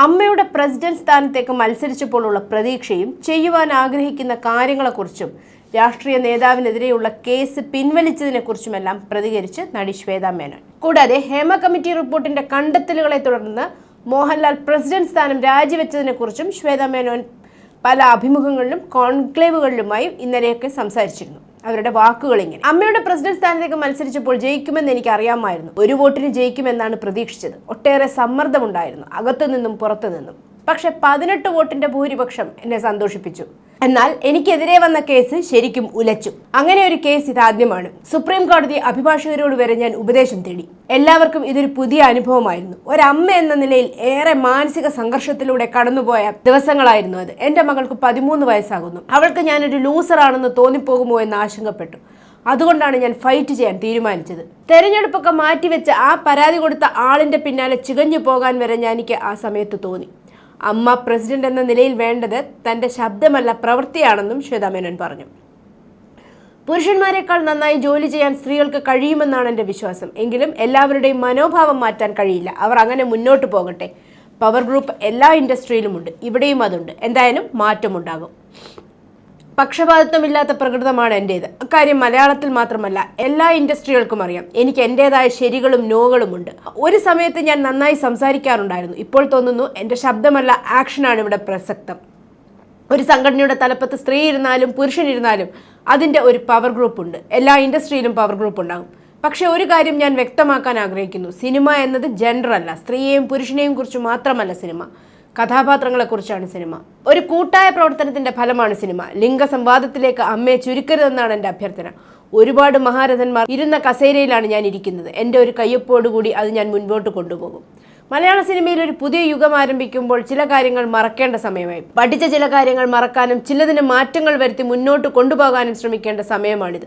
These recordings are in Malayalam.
അമ്മയുടെ പ്രസിഡന്റ് സ്ഥാനത്തേക്ക് മത്സരിച്ചപ്പോഴുള്ള പ്രതീക്ഷയും ചെയ്യുവാൻ ആഗ്രഹിക്കുന്ന കാര്യങ്ങളെക്കുറിച്ചും രാഷ്ട്രീയ നേതാവിനെതിരെയുള്ള കേസ് പിൻവലിച്ചതിനെക്കുറിച്ചുമെല്ലാം പ്രതികരിച്ച് നടി ശ്വേത മേനോൻ. കൂടാതെ ഹേമ കമ്മിറ്റി റിപ്പോർട്ടിന്റെ കണ്ടെത്തലുകളെ തുടർന്ന് മോഹൻലാൽ പ്രസിഡന്റ് സ്ഥാനം രാജിവെച്ചതിനെക്കുറിച്ചും ശ്വേത മേനോൻ പല അഭിമുഖങ്ങളിലും കോൺക്ലേവുകളിലുമായും ഇന്നലെയൊക്കെ സംസാരിച്ചിരുന്നു. അവരുടെ വാക്കുകൾ ഇങ്ങനെ അമ്മയുടെ പ്രസിഡന്റ് സ്ഥാനത്തേക്ക് മത്സരിച്ചപ്പോൾ ജയിക്കുമെന്ന് എനിക്ക് അറിയാമായിരുന്നു ഒരു വോട്ടിന് ജയിക്കുമെന്നാണ് പ്രതീക്ഷിച്ചത്. ഒട്ടേറെ സമ്മർദ്ദമുണ്ടായിരുന്നു. അകത്തു നിന്നും പുറത്തു നിന്നും. പക്ഷെ പതിനെട്ട് വോട്ടിന്റെ ഭൂരിപക്ഷം എന്നെ സന്തോഷിപ്പിച്ചു. എന്നാൽ എനിക്കെതിരെ വന്ന കേസ് ശരിക്കും ഉലച്ചു. അങ്ങനെ ഒരു കേസ് ഇതാദ്യമാണ്. സുപ്രീം കോടതി അഭിഭാഷകരോട് വരെ ഞാൻ ഉപദേശം തേടി. എല്ലാവർക്കും ഇതൊരു പുതിയ അനുഭവമായിരുന്നു. ഒരമ്മ എന്ന നിലയിൽ ഏറെ മാനസിക സംഘർഷത്തിലൂടെ കടന്നുപോയ ദിവസങ്ങളായിരുന്നു അത്. എന്റെ മകൾക്ക് പതിമൂന്ന് വയസ്സാകുന്നു. അവൾക്ക് ഞാനൊരു ലൂസറാണെന്ന് തോന്നിപ്പോകുമോ എന്ന് ആശങ്കപ്പെട്ടു. അതുകൊണ്ടാണ് ഞാൻ ഫൈറ്റ് ചെയ്യാൻ തീരുമാനിച്ചത്. തെരഞ്ഞെടുപ്പൊക്കെ മാറ്റിവെച്ച് ആ പരാതി കൊടുത്ത ആളിന്റെ പിന്നാലെ ചികഞ്ഞു പോകാൻ വരെ ഞാൻ എനിക്ക് ആ സമയത്ത് തോന്നി. അമ്മ പ്രസിഡന്റ് എന്ന നിലയിൽ വേണ്ടത് തന്റെ ശബ്ദമല്ല പ്രവൃത്തിയാണെന്നും ശ്വേതാ മേനോൻ പറഞ്ഞു. പുരുഷന്മാരെക്കാൾ നന്നായി ജോലി ചെയ്യാൻ സ്ത്രീകൾക്ക് കഴിയുമെന്നാണ് എന്റെ വിശ്വാസം. എങ്കിലും എല്ലാവരുടെയും മനോഭാവം മാറ്റാൻ കഴിയില്ല. അവർ അങ്ങനെ മുന്നോട്ട് പോകട്ടെ. പവർ ഗ്രൂപ്പ് എല്ലാ ഇൻഡസ്ട്രിയിലുമുണ്ട് ഇവിടെയും അതുണ്ട്. എന്തായാലും മാറ്റമുണ്ടാകും. പക്ഷപാതിത്വമില്ലാത്ത പ്രകൃതമാണ് എന്റേത് അക്കാര്യം മലയാളത്തിൽ മാത്രമല്ല എല്ലാ ഇൻഡസ്ട്രികൾക്കും അറിയാം. എനിക്ക് എന്റേതായ ശരികളും നോകളുമുണ്ട് ഒരു സമയത്ത് ഞാൻ നന്നായി സംസാരിക്കാറുണ്ടായിരുന്നു. ഇപ്പോൾ തോന്നുന്നു എന്റെ ശബ്ദമല്ല ആക്ഷനാണ് ഇവിടെ പ്രസക്തം. ഒരു സംഘടനയുടെ തലപ്പത്ത് സ്ത്രീ ഇരുന്നാലും പുരുഷൻ ഇരുന്നാലും അതിന്റെ ഒരു പവർ ഗ്രൂപ്പ് ഉണ്ട്. എല്ലാ ഇൻഡസ്ട്രിയിലും പവർ ഗ്രൂപ്പ് ഉണ്ടാകും. പക്ഷേ ഒരു കാര്യം ഞാൻ വ്യക്തമാക്കാൻ ആഗ്രഹിക്കുന്നു. സിനിമ എന്നത് ജെൻഡർ അല്ല. സ്ത്രീയെയും പുരുഷനെയും കുറിച്ച് മാത്രമല്ല സിനിമ. കഥാപാത്രങ്ങളെക്കുറിച്ചാണ് സിനിമ. ഒരു കൂട്ടായ പ്രവർത്തനത്തിന്റെ ഫലമാണ് സിനിമ. ലിംഗസംവാദത്തിലേക്ക് അമ്മയെ ചുരുക്കരുതെന്നാണ് എന്റെ അഭ്യർത്ഥന. ഒരുപാട് മഹാരഥന്മാർ ഇരുന്ന കസേരയിലാണ് ഞാൻ ഇരിക്കുന്നത്. എന്റെ ഒരു കയ്യൊപ്പോടുകൂടി അത് ഞാൻ മുൻപോട്ട് കൊണ്ടുപോകും. മലയാള സിനിമയിൽ ഒരു പുതിയ യുഗം ആരംഭിക്കുമ്പോൾ ചില കാര്യങ്ങൾ മറക്കേണ്ട സമയമായി. പഠിച്ച ചില കാര്യങ്ങൾ മറക്കാനും ചിലതിന് മാറ്റങ്ങൾ വരുത്തി മുന്നോട്ട് കൊണ്ടുപോകാനും ശ്രമിക്കേണ്ട സമയമാണിത്.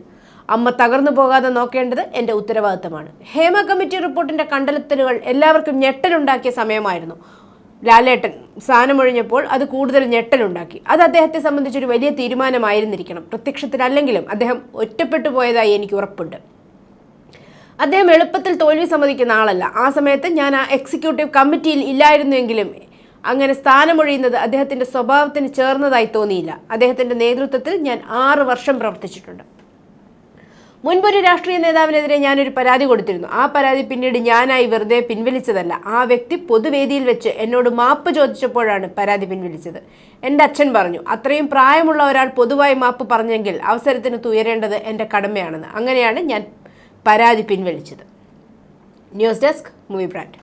അമ്മ തകർന്നു പോകാതെ നോക്കേണ്ടത് എന്റെ ഉത്തരവാദിത്തമാണ്. ഹേമ കമ്മിറ്റി റിപ്പോർട്ടിന്റെ കണ്ടെത്തലുകൾ എല്ലാവർക്കും ഞെട്ടലുണ്ടാക്കിയ സമയമായിരുന്നു. ലാലേട്ടൻ സ്ഥാനമൊഴിഞ്ഞപ്പോൾ അത് കൂടുതൽ ഞെട്ടലുണ്ടാക്കി. അത് അദ്ദേഹത്തെ സംബന്ധിച്ചൊരു വലിയ തീരുമാനമായിരുന്നിരിക്കണം. പ്രത്യക്ഷത്തിലല്ലെങ്കിലും അദ്ദേഹം ഒറ്റപ്പെട്ടു പോയതായി എനിക്ക് ഉറപ്പുണ്ട്. അദ്ദേഹം എളുപ്പത്തിൽ തോൽവി സമ്മതിക്കുന്ന ആളല്ല. ആ സമയത്ത് ഞാൻ ആ എക്സിക്യൂട്ടീവ് കമ്മിറ്റിയിൽ ഇല്ലായിരുന്നുവെങ്കിലും അങ്ങനെ സ്ഥാനമൊഴിയുന്നത് അദ്ദേഹത്തിന്റെ സ്വഭാവത്തിന് ചേർന്നതായി തോന്നിയില്ല. അദ്ദേഹത്തിന്റെ നേതൃത്വത്തിൽ ഞാൻ ആറ് വർഷം പ്രവർത്തിച്ചിട്ടുണ്ട്. മുൻപൊരു രാഷ്ട്രീയ നേതാവിനെതിരെ ഞാനൊരു പരാതി കൊടുത്തിരുന്നു. ആ പരാതി പിന്നീട് ഞാനായി വെറുതെ പിൻവലിച്ചതല്ല. ആ വ്യക്തി പൊതുവേദിയിൽ വെച്ച് എന്നോട് മാപ്പ് ചോദിച്ചപ്പോഴാണ് പരാതി പിൻവലിച്ചത്. എന്റെ അച്ഛൻ പറഞ്ഞു അത്രയും പ്രായമുള്ള ഒരാൾ പൊതുവായി മാപ്പ് പറഞ്ഞെങ്കിൽ അവസരത്തിന് തുയരേണ്ടത് എന്റെ കടമയാണെന്ന്. അങ്ങനെയാണ് ഞാൻ പരാതി പിൻവലിച്ചത്. News desk movie brand.